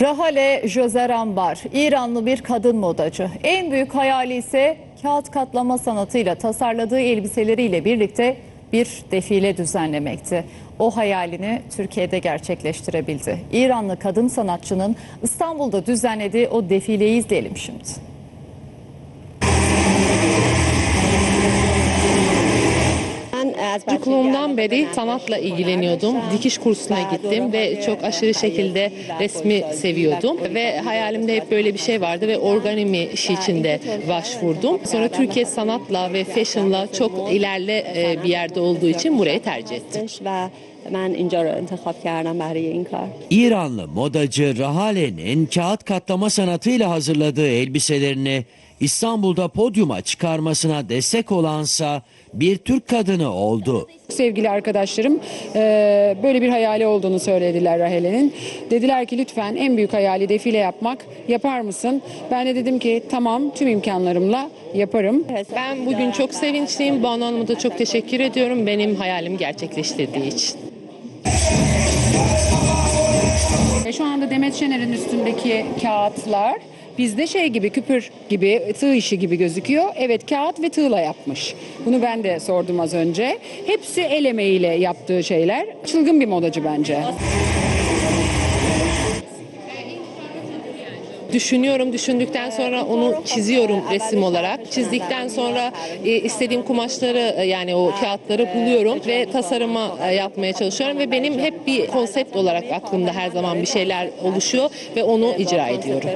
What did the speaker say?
Rahale Jozerambar, İranlı bir kadın modacı. En büyük hayali ise kağıt katlama sanatıyla tasarladığı elbiseleriyle birlikte bir defile düzenlemekti. O hayalini Türkiye'de gerçekleştirebildi. İranlı kadın sanatçının İstanbul'da düzenlediği o defileyi izleyelim şimdi. Çocukluğumdan beri sanatla ilgileniyordum. Dikiş kursuna gittim ve çok aşırı şekilde resmi seviyordum. Ve hayalimde hep böyle bir şey vardı ve organimi işi içinde başvurdum. Sonra Türkiye sanatla ve fashionla çok ilerle e, bir yerde olduğu için burayı tercih ettim. İranlı modacı Rahale'nin kağıt katlama sanatıyla hazırladığı elbiselerini İstanbul'da podyuma çıkarmasına destek olansa bir Türk kadını oldu. Sevgili arkadaşlarım eee, böyle bir hayali olduğunu söylediler Rahele'nin. Dediler ki lütfen en büyük hayali defile yapmak yapar mısın? Ben de dedim ki tamam tüm imkanlarımla yaparım. Ben bugün çok sevinçliyim. Banu Hanım'a da çok teşekkür ediyorum benim hayalimi gerçekleştirdiği için. E, Şu anda Demet Şener'in üstündeki kağıtlar bizde şey gibi küpür gibi tığ işi gibi gözüküyor. Evet kağıt ve tığla yapmış. Bunu ben de sordum az önce. Hepsi el emeğiyle yaptığı şeyler. Çılgın bir modacı bence. Düşünüyorum, düşündükten sonra onu çiziyorum resim olarak. Çizdikten sonra e, istediğim kumaşları e, yani o kağıtları buluyorum ve tasarıma e, yapmaya çalışıyorum ve benim hep bir konsept olarak aklımda her zaman bir şeyler oluşuyor ve onu icra ediyorum.